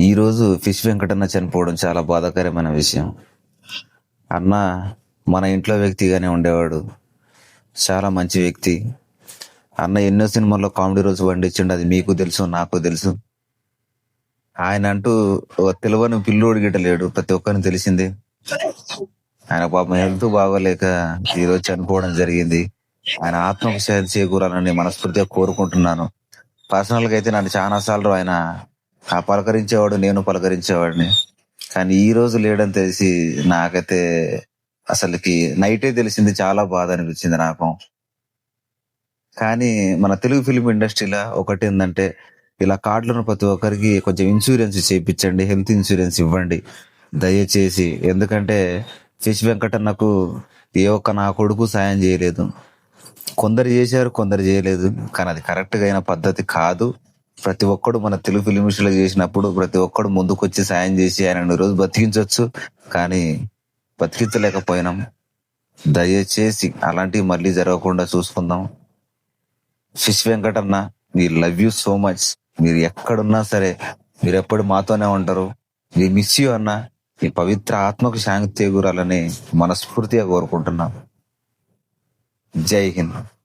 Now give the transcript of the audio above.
ఈరోజు ఫిష్ వెంకటన్న చనిపోవడం చాలా బాధాకరమైన విషయం. అన్న మన ఇంట్లో వ్యక్తిగానే ఉండేవాడు. చాలా మంచి వ్యక్తి. అన్న ఎన్నో సినిమాల్లో కామెడీ రోజు వండిచ్చిండు అది మీకు తెలుసు నాకు తెలుసు. ఆయన అంటూ ఒక పిల్లోడు గిట్టలేడు ప్రతి ఒక్కరిని తెలిసిందే. ఆయన పాపం హెల్త్ బాగోలేక ఈరోజు చనిపోవడం జరిగింది. ఆయన ఆత్మకు శాంతి చేకూరాలని మనస్ఫూర్తిగా కోరుకుంటున్నాను. పర్సనల్గా అయితే నన్ను చాలా సార్లు ఆయన ఆ పలకరించేవాడు నేను పలకరించేవాడిని. కానీ ఈ రోజు లేడని తెలిసి నాకైతే అసలుకి నైటే తెలిసింది చాలా బాధ అనిపించింది నాకు. కానీ మన తెలుగు ఫిలిం ఇండస్ట్రీలో ఒకటి ఏంటంటే ఇలా కార్డులను ప్రతి ఒక్కరికి కొంచెం ఇన్సూరెన్స్ చేయించండి హెల్త్ ఇన్సూరెన్స్ ఇవ్వండి. దయచేసి ఎందుకంటే శశి వెంకటన్నకు ఏ ఒక్క నా కొడుకు సాయం చేయలేదు. కొందరు చేశారు కొందరు చేయలేదు. కానీ అది కరెక్ట్గా అయిన పద్ధతి కాదు. ప్రతి ఒక్కడు మన తెలుగు ఫిలిం ఇండస్ట్రీలో చేసినప్పుడు ప్రతి ఒక్కడు ముందుకొచ్చి సాయం చేసి ఆయన రోజు బతికించవచ్చు కానీ బతికించలేకపోయినాం. దయచేసి అలాంటివి మళ్ళీ జరగకుండా చూసుకుందాం. Fish Venkatanna we love you so much మీరు ఎక్కడున్నా సరే మీరు ఎప్పుడు మాతోనే ఉంటారు. మీ మిస్ యూ అన్న ఈ పవిత్ర ఆత్మకు శాంతి చేకూరాలని మనస్ఫూర్తిగా కోరుకుంటున్నాం. జై హింద్.